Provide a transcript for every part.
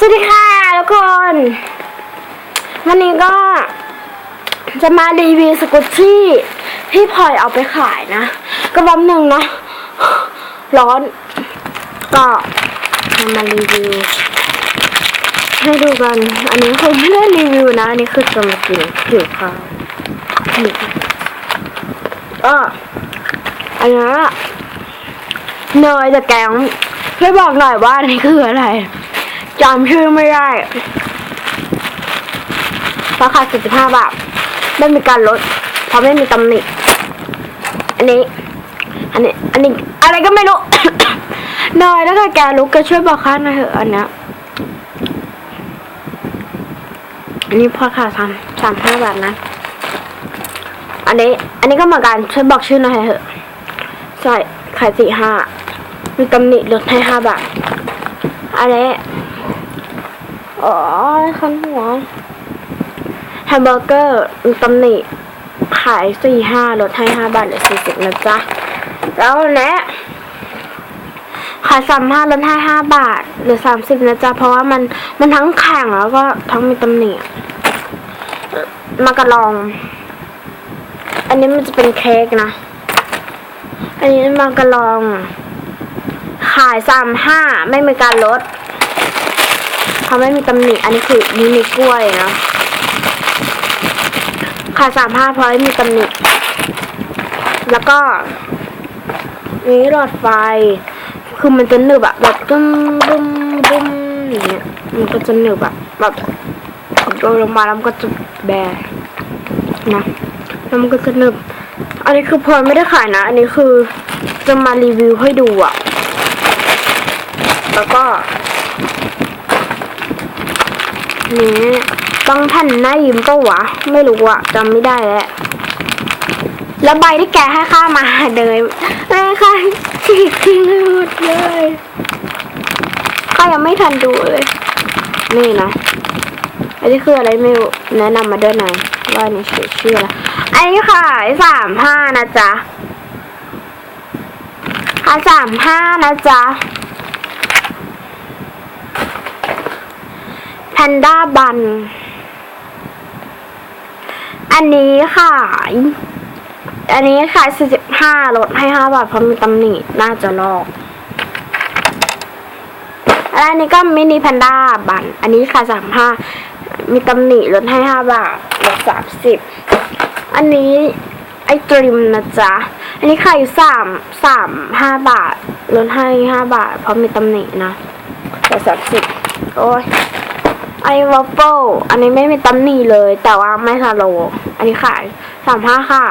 สวัสดีค่ะทุกคน วันนี้ก็จะมารีวิวสกุตชี่ที่พลอยเอาไปขายนะ ก็แป๊บหนึ่งนะ ร้อน ก็มารีวิว ให้ดูกัน อันนี้คือไม่ได้รีวิวนะ อันนี้คือจะมากินผิวข้าวนี่ก็อันนี้เนยจากแกงช่บอกหน่อยว่าอันนี้คืออะไร จำชื่อไม่ได้ราคา45บาทไม่มีการลด เพราะไม่มีตำหนิ อันนี้ อันนี้ อันนี้ อะไรก็ไม่รู้ นอยแล้วก็แกรู้ก็ช่วยบอกค่าหน่อยเถอะอันเนี้ยอันนี้พอค่ะสามสามห้าบาทนะ อันนี้ อันนี้ก็เหมือนกันช่วยบอกชื่อหน่อยเถอะใช่ขายสี่ห้ามีตำหนิลดให้ห้าบาท อันนี้ อ๋อคันหัวแฮมเบอร์เกอร์มีตำหนิขายสี่ห้าลดให้ห้าบาทเหลือสี่สิบนะจ๊ะ แล้วอันเนี้ยขายสามห้าลดให้ห้าบาทเหลือสามสิบนะจ๊ะ เพราะว่ามันมันทั้งแข็งแล้วก็ทั้งมีตำหนิมากระลอง อันนี้มันจะเป็นเค้กนะ อันนี้มากระลอง ขายสามห้าไม่มีการลด เขาไม่มีตำหนิ อันนี้คือมินิกล้วยนะขายสามห้าเพราะไม่มีตำหนิ แล้วก็ นี้หลอดไฟ คือมันจะหนึบอะแบบบุ้มบุ้มบุ้มอย่างเงี้ยมันก็จะหนึบอะแบบโดนลงมาแล้วมันก็จะแบนนะแล้วมันก็จะหนึบ อันนี้คือพลอยไม่ได้ขายนะ อันนี้คือจะมารีวิวให้ดูอะแล้วก็ นี่ต้องแผ่นหน้ายิ้มก็วะ ไม่รู้อะจำไม่ได้แล้วแล้วใบที่แกให้ข้ามาเลยแม่ค่ะฉีกทิ้งหมดเลยข้ายังไม่ทันดูเลย นี่นะอันนี้คืออะไรไม่รู้แนะนำมาด้วยหน่อยว่านี่ชื่อชื่ออะไรอันนี้ค่ะสามห้านะจ๊ะค่ะสามห้านะจ๊ะ พนด้าบัน อันนี้ขาย อันนี้ขาย45ลดให้5บาทเพราะมีตำหนิน่าจะลอกอันนี้ก็มินิแพนด้าบัน อันนี้ขาย35มีตำหนิลดให้5บาทลด30อันนี้ไอตริมนะจ๊ะ อันนี้ขายอยู่3 3 5บาทลดให้5บาท เพราะมีตำหนินะลด30โอ้ย ไอวอฟเฟิลอันนี้ไม่มีตำหนิเลย แต่ว่าไม่ซาโล อันนี้ขายสามห้าค่ะ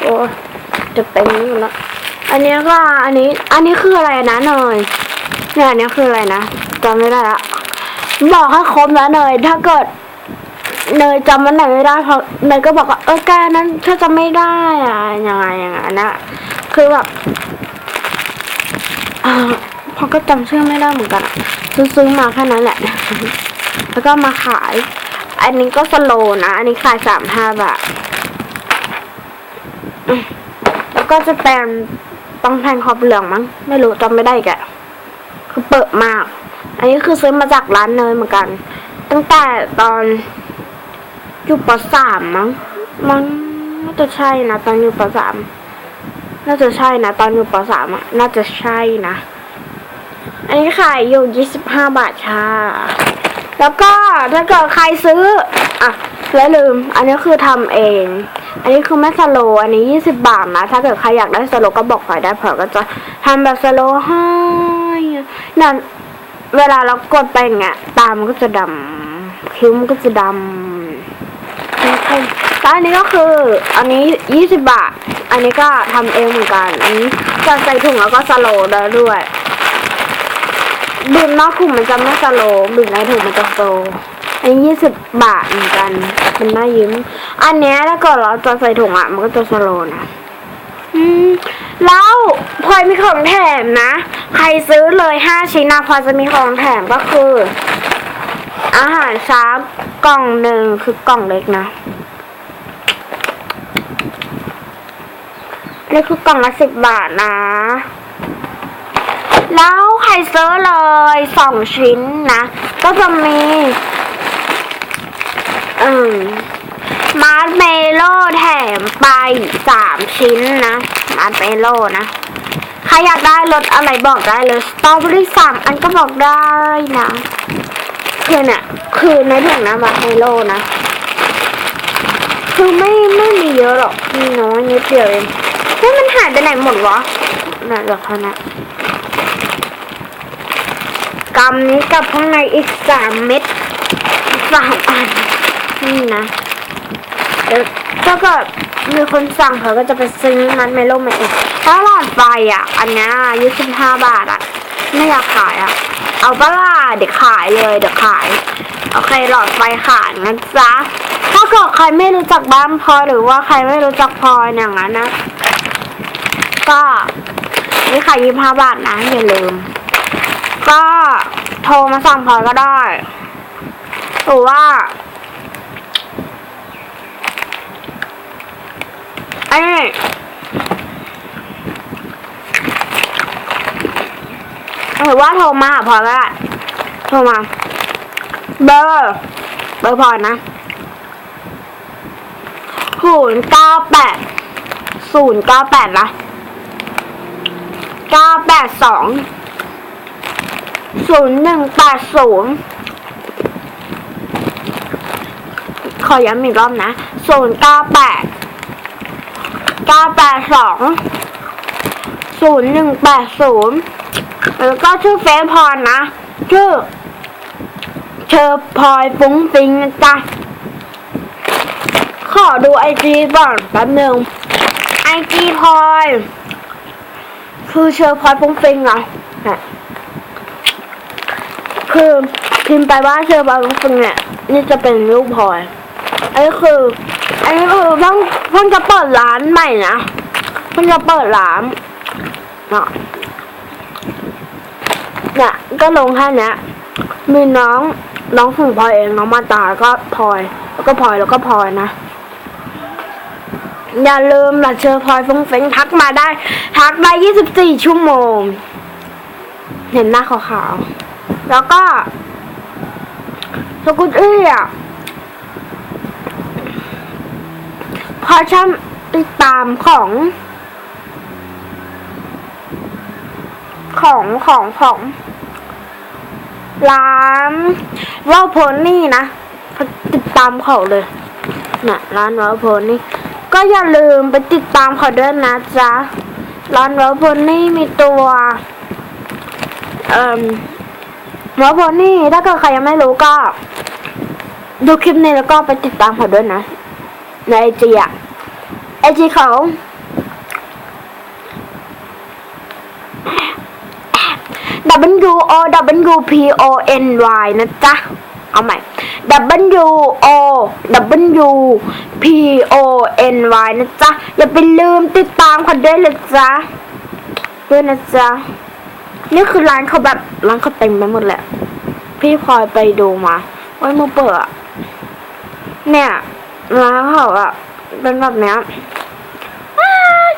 โอ้จะเต็นี้อยู่แล้วอันนี้ก็อันนี้ อันนี้คืออะไรนะเนยเนี่ยอันนี้คืออะไรนะจำไม่ได้ละบอกให้ครบนะเนยถ้าเกิดเนยจำมันไหนไม่ได้เพราะเนยก็บอกว่าเออแกนั้นเธอจำไม่ได้อะยังไงอย่างนั้นนะคือแบบ พอก็จำชื่อไม่ได้เหมือนกันอะซื้อมาแค่นั้นแหละ แล้วก็มาขาย อันนี้ก็สโลนะ อันนี้ขายสามห้าบาท แล้วก็จะเป็นต้องแทนขอบเหลืองมั้ง ไม่รู้จำไม่ได้อีกคือเปิดมาก อันนี้คือซื้อมาจากร้านเนยเหมือนกัน ตั้งแต่ตอนอยู่ปสามมั้ง มั้งน่าจะใช่นะ ตอนอยู่ปสามน่าจะใช่นะ ตอนอยู่ปสามอะ น่าจะใช่นะ อันนี้ขายอยู่ยี่สิบห้าบาทค่ะ แล้วก็ถ้าเกิดใครซื้อ อะแล้วลืม อันนี้คือทำเอง อันนี้คือไม่สโล อันนี้ยี่สิบบาทนะ ถ้าเกิดใครอยากได้สโลก็บอกฝ่ายได้เผื่อก็จะทำแบบสโลให้นั่นเวลาเรากดไปอย่างเงี้ย ตามันก็จะดำคิ้วมันก็จะดำแล้วอันนี้ก็คือ อันนี้ยี่สิบบาท อันนี้ก็ทำเองเหมือนกัน อันนี้จะใส่ถุงแล้วก็สโลได้ด้วย บีบนอกถุงมันจะไม่สโลว์บีบในถุงมันจะโซอันนี้ยี่สิบบาทเหมือนกันเป็นหน้ายิ้ม อันเนี้ยถ้าเกิดเราจะใส่ถุงอะ มันก็จะสโลว์นะอืมแล้วพลอยมีของแถมนะ ใครซื้อเลยห้าชิ้นนะพลอยจะมีของแถมก็คือ อาหารเช้ากล่องหนึ่งคือกล่องเล็กนะอันนี่คือกล่องละสิบบาทนะ แล้วใครซื้อเลยสองชิ้นนะ ก็จะมีอืมมาร์เมโลแถมไปสามชิ้นนะมาร์เมโลนะใครอยากได้รสอะไรบอกได้เลยสตรอเบอรี่สามอันก็บอกได้นะคือเนี่ยคือในถุงนะมาร์เมโลนะคือไม่ไม่มีเยอะหรอกมีน้อยนิดเดียวเองเฮ้ยมันหายไปไหนหมดวะน่ะเดี๋ยวเขานะ กำนี้กับข้างในอีกสามเม็ดสามอันนี่นะเดี๋ยวถ้าเกิดมีคนสั่งเขาก็จะไปซื้อมันเมโลมาเองถ้าหลอดไฟอะ อันนี้ยี่สิบห้าบาทอะ ไม่อยากขายอะ เอาปล่ะเดี๋ยวขายเลยเดี๋ยวขาย โอเคหลอดไฟขายนะจ๊ะถ้าเกิดใครไม่รู้จักบ้านพลอยหรือว่าใครไม่รู้จักพลอยอย่างนั้นนะ ก็นี่ขายยี่ห้าบาทนะอย่าลืม โทรมาสั่งพลอยก็ได้หรือว่าไอ้นี่หรือว่าโทรมาหาพอก็ได้โทรมาเบอร์เบอร์พอนะศูนย์เก้าแปดศูนย์เก้าแปดนะเก้าแปดสอง ศูนย์หนึ่งแปดศูนย์ขอย้ำอีกรอบนะศูนย์เก้าแปดเก้าแปดสองศูนย์หนึ่งแปดศูนย์แล้วก็ชื่อเฟซพรนะ ชื่อเชอพลอยฟุ้งฟิงนะจ๊ะขอดูไอจีก่อนแป๊บหนึ่งไอจีพลอย คือเชอพลอยฟุ้งฟิงเหรอ คือพิมพ์ไปว่าเชอพลอยฟุ้งฟิงเนี่ยนี่จะเป็นรูปพลอยอันนี้คือ อันนี้คือเพิ่งเพิ่งจะเปิดร้านใหม่นะเพิ่งจะเปิดร้านเนาะเนี่ยก็ลงแค่นี้มีน้องน้องฝูงพลอยเองน้องมาตาก็พลอย แล้วก็พลอยแล้วก็พลอยนะอย่าลืมละเชอพลอยฟงเฟงทักมาได้ ทักได้ 24 ชั่วโมง เห็นหน้าขาวๆ แล้วก็สกุลอี้อะพอช่ำติดตามของ ของของของร้านว่าโพนี่นะติดตามเขาเลยน่ะร้านว่าโพนี่ก็อย่าลืมไปติดตามเขาด้วยนะจ๊ะร้านว่าโพนี่มีตัว เอ่อ ว่าวโพนี่ถ้าเกิดใครยังไม่รู้ก็ ดูคลิปนี้แล้วก็ไปติดตามเขาด้วยนะ ในไอจีอะไอจีเขา W O W P O N Y นะจ๊ะ เอาใหม่ W O W P O N Y นะจ๊ะ อย่าไปลืมติดตามเขาด้วยเลยจ๊ะด้วยนะจ๊ะ นี่คือร้านเขาแบบร้านเขาเต็มไปหมดแหละ พี่พลอยไปดูมาไว้มือเปิดอะเนี่ยร้านเขาอะเป็นแบบเนี้ยอย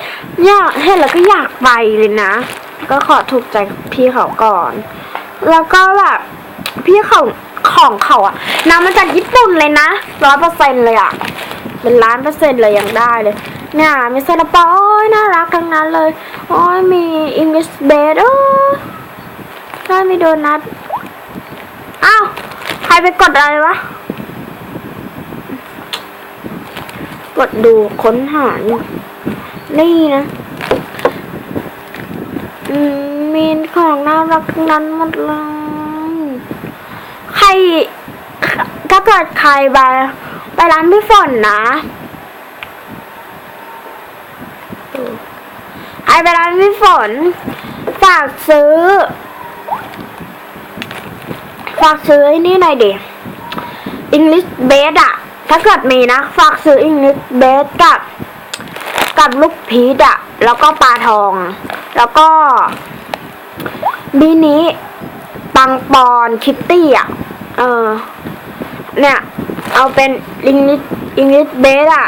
อยากเห็นแล้วก็อยากไปเลยนะ ก็ขอถูกใจพี่เขาก่อน แล้วก็แบบพี่เขาของเขาอะนำมาจากญี่ปุ่นเลยนะร้อยเปอร์เซ็นเลยอะ เป็นล้านเปอร์เซ็นต์เลยยังได้เลย เนี่ยมีซาลาเปาโอ้ยน่ารักทั้งนั้นเลยโอ้ยมีอิงลิสเบดโอ้ยได้มีโดนัทอ้าวใครไปกดอะไรวะ กดดูค้นหาอยู่นี่นะ อืมมีของน่ารักนั้นหมดเลย ใคร ถ้าเกิดใครไป ไปร้านพี่ฝนนะใครไปร้านพี่ฝน ฝากซื้อ ฝากซื้อไอ้นี่หน่อยดิ English bed อะถ้าเกิดมีนะ ฝากซื้อ English bed กับ กับลูกพีชอะแล้วก็ปลาทอง แล้วก็บีนี้ปังปอนคิตตี้อะเออ เนี่ย เอาเป็นอิงลิสอิงลิสเบสอะ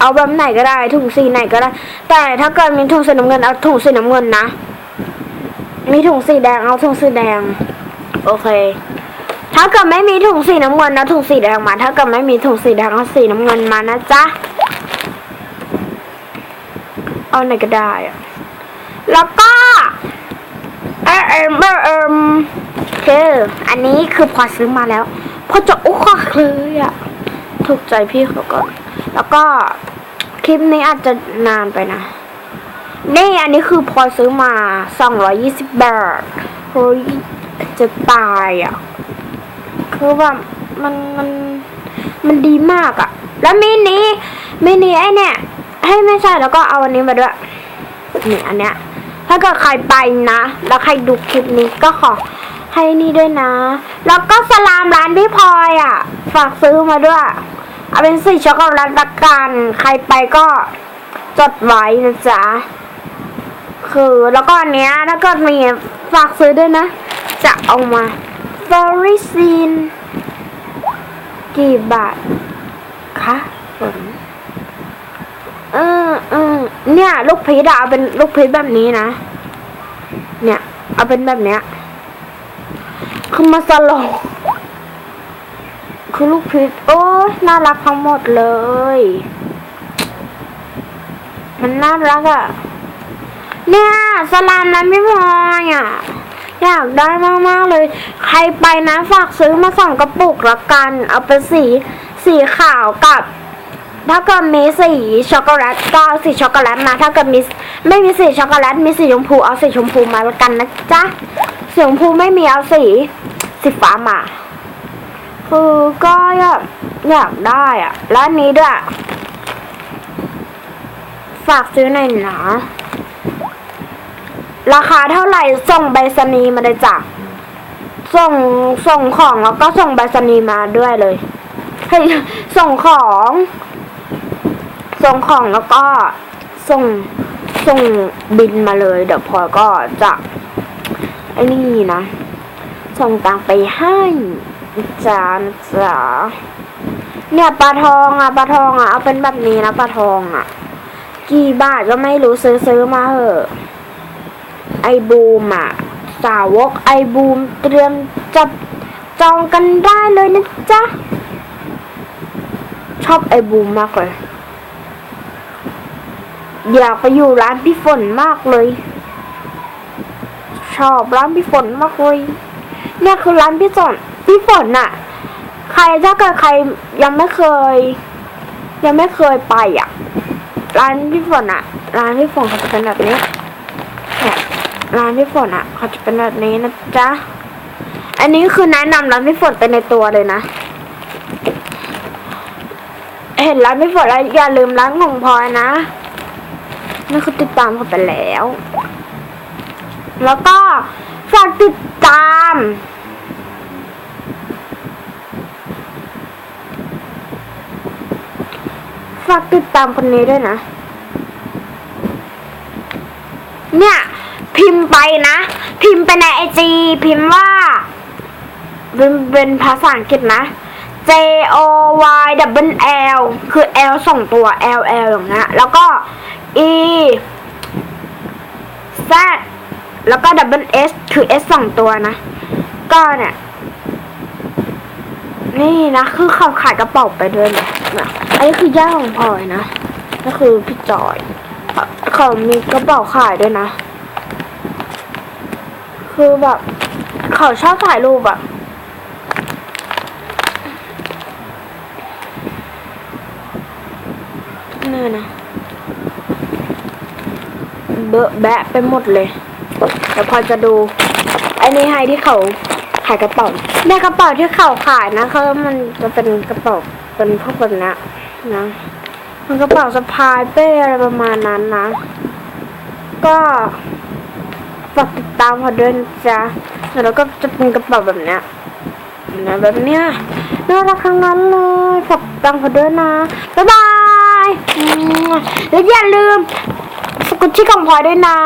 เอาแบบไหนก็ได้ถุงสีไหนก็ได้ แต่ถ้าเกิดมีถุงสีน้ำเงินเอาถุงสีน้ำเงินนะ มีถุงสีแดงเอาถุงสีแดง โอเค ถ้าเกิดไม่มีถุงสีน้ำเงินนะถุงสีแดงมา ถ้าเกิดไม่มีถุงสีแดงเอาสีน้ำเงินมานะจ๊ะเอาไหนก็ได้อะแล้วก็เออเอมเออเอมคืออันนี้คือพอซื้อมาแล้ว พอจะอุ้คเลยอะถูกใจพี่เขาก่อนแล้วก็คลิปนี้อาจจะนานไปนะนี่อันนี้คือพอซื้อมา 220 บาทเฮ้ยจะตายอะ คือแบบมันมันมันดีมากอะ แล้วมินิมินิไอเนี่ย ให้ไม่ใช่แล้วก็เอาอันนี้มาด้วยนี่อันเนี้ย ถ้าเกิดใครไปนะ แล้วใครดูคลิปนี้ก็ขอ ให้นี่ด้วยนะ แล้วก็สลามร้านพี่พลอยอะ ฝากซื้อมาด้วย เอาเป็นสีช็อกโกแลตละกัน ใครไปก็จดไว้นะจ๊ะ คือแล้วก็อันเนี้ยถ้าเกิดมีฝากซื้อด้วยนะ จะเอามา f o r i s i n กี่บาทคะฝนเออเออเนี่ย ลูกพีชอะเอาเป็นลูกพีชแบบนี้นะ เนี่ย เอาเป็นแบบเนี้ย คือมาสโลงคือลูกพีชโอ้ยน่ารักทั้งหมดเลย มันน่ารักอะเนี่ยสลามนั้นไม่พออะอยากได้มากๆเลย ใครไปนะฝากซื้อมาสองกระปุกละกัน เอาเป็นสี สีขาวกับ ถ้าเกิดมีสีช็อกโกแลตก็เอาสีช็อกโกแลตมา ถ้าเกิดมีไม่มีสีช็อกโกแลตมีสีชมพูเอาสีชมพูมาละกันนะจ๊ะสีชมพูไม่มีเอาสี สีฟ้ามา คือก็อยากอยากได้อะแล้วอันนี้ด้วย ฝากซื้อหน่อยนะราคาเท่าไหร่ส่งใบสนีมาเลยจ้ะส่งส่งของแล้วก็ส่งใบสนีมาด้วยเลยเฮ้ยส่งของ ส่งของแล้วก็ส่งส่งบินมาเลย เดี๋ยวพอยก็จะไอ้นี่นะ ส่งตังไปให้จานะจ๊ะเนี่ยปลาทองอะปลาทองอะเอาเป็นแบบนี้นะปลาทองอะ กี่บาทก็ไม่รู้ซื้อซื้อมาเหอะ ไอบูมอะ สาวกไอบูมเตรียมจับจองกันได้เลยนะจ๊ะ ชอบไอบูมมากเลยอยากไปอยู่ร้านพี่ฝนมากเลย ชอบร้านพี่ฝนมากเลย เนี่ยคือร้านพี่ฝนพี่ฝนน่ะ ใครถ้าเกิดใครยังไม่เคย ยังไม่เคยไปอะ ร้านพี่ฝนอะ ร้านพี่ฝนเขาจะเป็นแบบนี้เนี่ยร้านพี่ฝนอะ เขาจะเป็นแบบนี้นะจ๊ะอันนี้คือแนะนำร้านพี่ฝนไปในตัวเลยนะเห็นร้านพี่ฝนแล้วอย่าลืมร้านของพลอยนะนี่นคือติดตามเขาไปแล้ว แล้วก็ฝากติดตาม ฝากติดตามคนนี้ด้วยนะ เนี่ย พิมพ์ไปนะ พิมพ์ไปในไอจีพิมพ์ว่าเป็นเป็นภาษาอังกฤษนะ J O Y W L คือ L สองตัว L L อย่างเงี้ยแล้วก็ E Z แล้วก็ W S คือ S สองตัวนะ ก็เนี่ย นี่นะ คือเขาขายกระเป๋าไปด้วยนะนะอันนี้คือย่าของพลอยนะก็คือพี่จอยเขามีกระเป๋าขายด้วยนะ คือแบบเขาชอบถ่ายรูปอะเนี่ยนะเบอะแบะไปหมดเลยเดี๋ยวพอจะดูไอ้นี่ให้ที่เขา ขายกระเป๋าในกระเป๋าที่เขาขายนะเขามันจะเป็นกระเป๋าเป็นพวกแบบนี้นะ มันกระเป๋าสะพายเป้อะไรประมาณนั้นนะ ก็ฝากติดตามเขาด้วยนะจ๊ะแล้วก็จะเป็นกระเป๋าแบบเนี้ยนะแบบเนี้ยน่ารักทั้งนั้นเลยฝากติดตามเขาด้วยนะ บ๊ายบายแล้วอย่าลืมสกุชชี่ของพลอยด้วยนะ